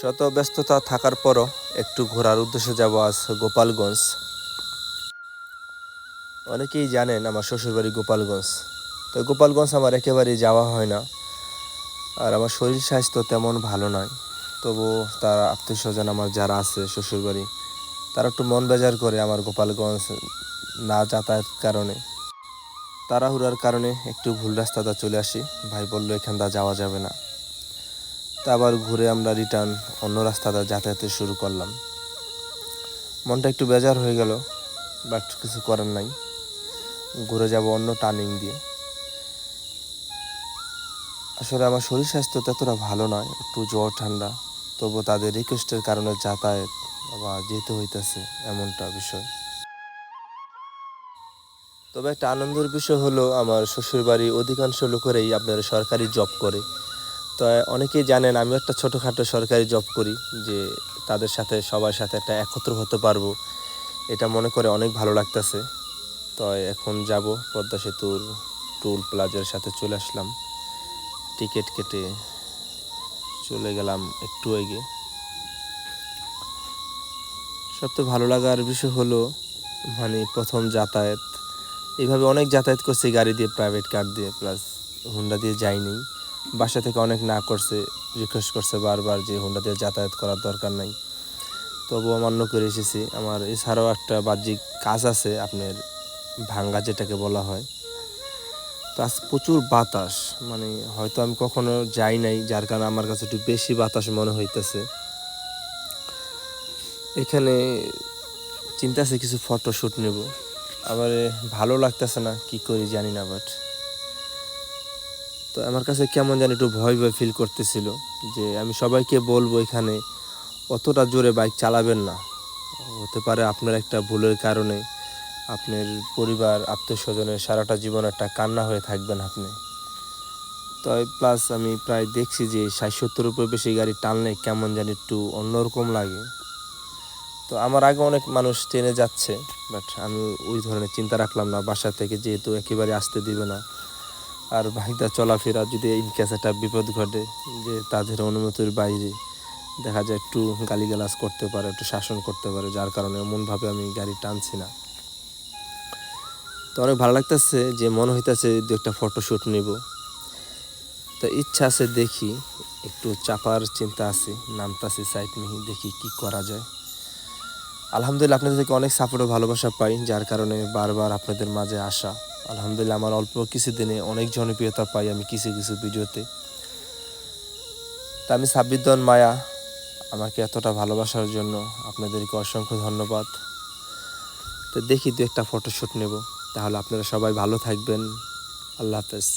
শত ব্যস্ততা থাকার পরও একটু ঘোরার উদ্দেশ্যে যাব আজ গোপালগঞ্জ। অনেকেই জানেন আমার শ্বশুরবাড়ি গোপালগঞ্জ। তো গোপালগঞ্জ আমার একেবারেই যাওয়া হয় না। আর আমার শরীর স্বাস্থ্য তেমন ভালো নয়। তবু তার আত্মীয় স্বজন আমার যারা আছে শ্বশুরবাড়ি, তারা একটু মন বেজার করে আমার গোপালগঞ্জ না যাতায়াত কারণে। তাড়াহুড়ার কারণে একটু ভুল রাস্তাটা চলে আসি। ভাই বলল এখানটা যাওয়া যাবে না। তা আবার ঘুরে আমরা রিটার্ন অন্য রাস্তাটা যাতায়াতে শুরু করলাম। মনটা একটু বেজার হয়ে গেল বাট কিছু করার নাই। ঘুরে যাব অন্য টার্নিং দিয়ে। আসলে আমার শরীর স্বাস্থ্য ততটা ভালো নয়, একটু জ্বর, ঠান্ডা। তবু তাদের রিকোয়েস্টের কারণে যাতায়াত বা যেতে হইতেছে এমনটা বিষয়। তবে একটা আনন্দের বিষয় হলো, আমার শ্বশুরবাড়ি অধিকাংশ লোকেরই আপনার সরকারি জব করে। তো অনেকেই জানেন আমি একটা ছোটোখাটো সরকারি জব করি যে তাদের সাথে, সবার সাথে একটা একত্র হতে পারব। এটা মনে করে অনেক ভালো লাগতেছে। তো, এখন যাব পদ্মা সেতুর টোল প্লাজার সাথে চলে আসলাম। টিকিট কেটে চলে গেলাম একটু এগিয়ে সবচেয়ে ভালো লাগার বিষয় হলো মানে প্রথম যাতায়াত। এইভাবে অনেক যাতায়াত করছি গাড়ি দিয়ে প্রাইভেট কার দিয়ে প্লাস হুন্ডা দিয়ে যাইনি। বাসা থেকে অনেক না করছে রিকোয়েস্ট করছে বারবার যে হুন্ডা দিয়ে যাতায়াত করার দরকার নাই। তবু মান্য করে এসেছি। আমার এছাড়াও একটা বাহ্যিক কাজ আছে, আপনার ভাঙ্গা যেটাকে বলা হয়। তো আজ প্রচুর বাতাস মানে হয়তো আমি কখনো যাই নাই, যার কারণে আমার কাছে একটু বেশি বাতাস মনে হইতেছে। এখানে চিন্তা আছে কিছু ফটোশ্যুট নেব। আমার এ ভালো লাগতেছে না, কি করি জানি না বাট তো আমার কাছে কেমন জানি একটু ভয় ভয় ফিল করতেছিল যে আমি সবাইকে বলব এখানে, অতটা জোরে বাইক চালাবেন না। হতে পারে আপনার একটা ভুলের কারণে আপনার পরিবার আত্মীয় স্বজনের সারাটা জীবন একটা কান্না হয়ে থাকবেন আপনি। তো প্লাস আমি প্রায় দেখছি যে ষাট সত্তর উপর বেশি গাড়ি টানলে কেমন জানি একটু অন্যরকম লাগে। তো আমার আগে অনেক মানুষ ট্রেনে যাচ্ছে বাট আমি ওই ধরনের চিন্তা রাখলাম না, বাসা থেকে যেহেতু একেবারে আসতে দিবে না। আর বাইকটা চলাফেরা যদি ইনকেস একটা বিপদ ঘটে, যে তাদের অনুমতির বাইরে দেখা যায় একটু গালিগালাজ করতে পারে, একটু শাসন করতে পারে, যার কারণে এমনভাবে আমি গাড়ি টানছি না। তো অনেক ভালো লাগতেছে যে মনে হইতেছে দু একটা ফটোশ্যুট নিব। তো ইচ্ছা আছে দেখি, একটু চাপার চিন্তা আছে, নামতাছে সাইড মিহি দেখি কি করা যায়। আলহামদুলিল্লাহ, আপনাদের থেকে অনেক সাপোর্ট ও ভালোবাসা পাই, যার কারণে বারবার আপনাদের মাঝে আসা। আলহামদুলিল্লাহ আমার অল্প কিছু দিনে অনেক জনপ্রিয়তা পাই আমি কিছু কিছু ভিডিওতে। তা আমি সাব্বিদ্দন মায়া, আমাকে এতটা ভালোবাসার জন্য আপনাদেরকে অসংখ্য ধন্যবাদ। তো দেখি দু একটা ফটোশ্যুট নেব, তাহলে আপনারা সবাই ভালো থাকবেন। আল্লাহ হাফেজ।